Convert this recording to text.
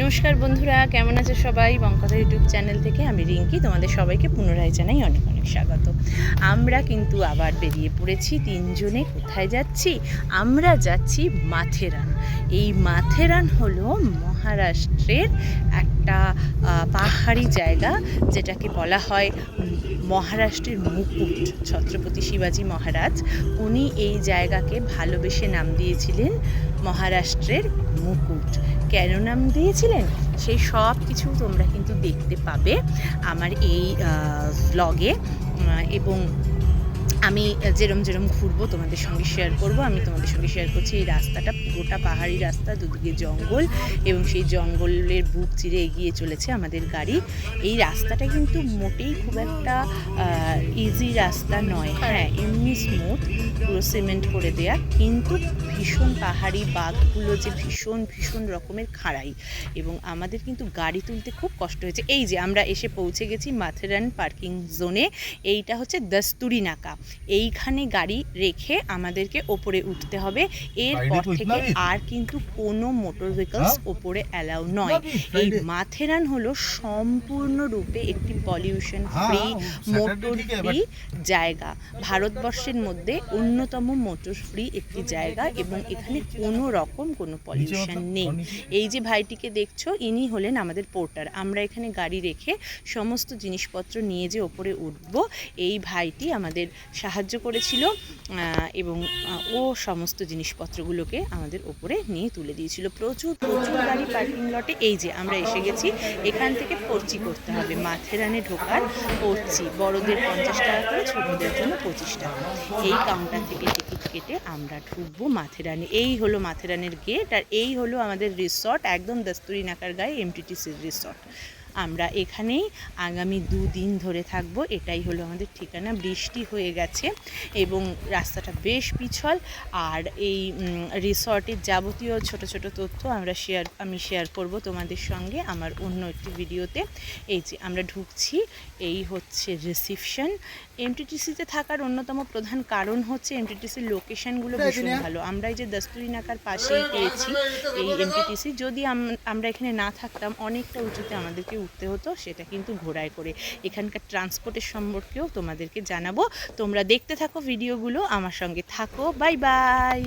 নমস্কার বন্ধুরা, কেমন আছে সবাই? বঙ্কতা ইউটিউব চ্যানেল থেকে আমি রিঙ্কি, তোমাদের সবাইকে পুনরায় জানাই অনেক অনেক স্বাগত। আমরা কিন্তু আবার বেরিয়ে পড়েছি, তিনজনে কোথায় যাচ্ছি? আমরা যাচ্ছি মাথেরান। এই মাথেরান হলো মহারাষ্ট্রের একটা পাহাড়ি জায়গা, যেটাকে বলা হয় মহারাষ্ট্রের মুকুট, ছত্রপতি শিবাজী মহারাজ, উনি এই জায়গাকে ভালোবেসে নাম দিয়েছিলেন মহারাষ্ট্রের মুকুট। কেন নাম দিয়েছিলেন? সেই সব কিছু তোমরা কিন্তু দেখতে পাবে আমার এই ব্লগে এবং আমি যেরম যেরম ঘুরবো, তোমাদের সঙ্গে শেয়ার করব। আমি তোমাদের সঙ্গে শেয়ার করছি এই রাস্তাটা পুরোটা পাহাড়ি রাস্তা, দুদিকে জঙ্গল এবং সেই জঙ্গলের বুক চিরে এগিয়ে চলেছে আমাদের গাড়ি। এই রাস্তাটা কিন্তু মোটেই খুব একটা ইজি রাস্তা নয়। হ্যাঁ এমনি স্মুথ পুরো সিমেন্ট করে দেয়া কিন্তু ভীষণ পাহাড়ি বাঘগুলো যে ভীষণ ভীষণ রকমের খাড়াই এবং আমাদের কিন্তু গাড়ি তুলতে খুব কষ্ট হয়েছে। এই যে আমরা এসে পৌঁছে গেছি মাথেরান পার্কিং জোনে এইটা হচ্ছে দস্তুরি নাকা। এইখানে গাড়ি রেখে আমাদেরকে ওপরে উঠতে হবে। এরপর থেকে আর কিন্তু কোনো মোটর ভেহিকলস ওপরে অ্যালাউ নয়। এই মাথেরান হলো সম্পূর্ণরূপে একটি পলিউশন ফ্রি মোটর ফ্রি জায়গা। ভারতবর্ষের মধ্যে অন্যতম মোটর ফ্রি একটি জায়গা এবং এখানে কোনো রকম কোনো পলিউশন নেই। এই যে ভাইটিকে দেখছ ইনি হলেন আমাদের পোর্টার। আমরা এখানে গাড়ি রেখে সমস্ত জিনিসপত্র নিয়ে যে ওপরে উঠব। এই ভাইটি আমাদের সাহায্য করেছিল এবং ও সমস্ত জিনিসপত্রগুলোকে আমাদের ওপরে নিয়ে তুলে দিয়েছিল। প্রচুর প্রচুর গাড়ি পার্কিং লটে। এই যে আমরা এসে গেছি। এখান থেকে পর্চি করতে হবে। মাথেরানে ঢোকার পর্চি। বড়দের পঞ্চাশ টাকা করে ছোটদের জন্য পঁচিশ টাকা। এই কাউন্টার থেকে টিকিট কেটে আমরা ঢুকবো মাথেরানি। এই হলো মাথেরানির গেট আর এই হলো আমাদের রিসর্ট একদম দস্তুরি নাকার গায়ে এমটিটিসির রিসর্ট আমরা এখানেই আগামী দুদিন ধরে থাকব। এটাই হলো আমাদের ঠিকানা। বৃষ্টি হয়ে গেছে এবং রাস্তাটা বেশ পিছল। আর এই রিসর্টের যাবতীয় ছোট ছোট তথ্য আমরা শেয়ার আমি শেয়ার করব তোমাদের সঙ্গে আমার অন্য একটি ভিডিওতে। এই যে আমরা ঢুকছি এই হচ্ছে রিসিপশন। এমটিটিসিতে থাকার অন্যতম প্রধান কারণ হচ্ছে এমটিটিসির লোকেশানগুলো ভীষণ ভালো। আমরা এই যে দস্তুরি নাকার পাশেই পেয়েছি এই এমটিটিসি। যদি আম- আমরা এখানে না থাকতাম অনেকটা উঁচুতে আমাদেরকে উঠতে হতো, সেটা কিন্তু ঘোড়ায় করে। এখানকার ট্রান্সপোর্টের সম্পর্কেও তোমাদেরকে জানাব। তোমরা দেখতে থাকো ভিডিওগুলো আমার সঙ্গে থাকো বাই বাই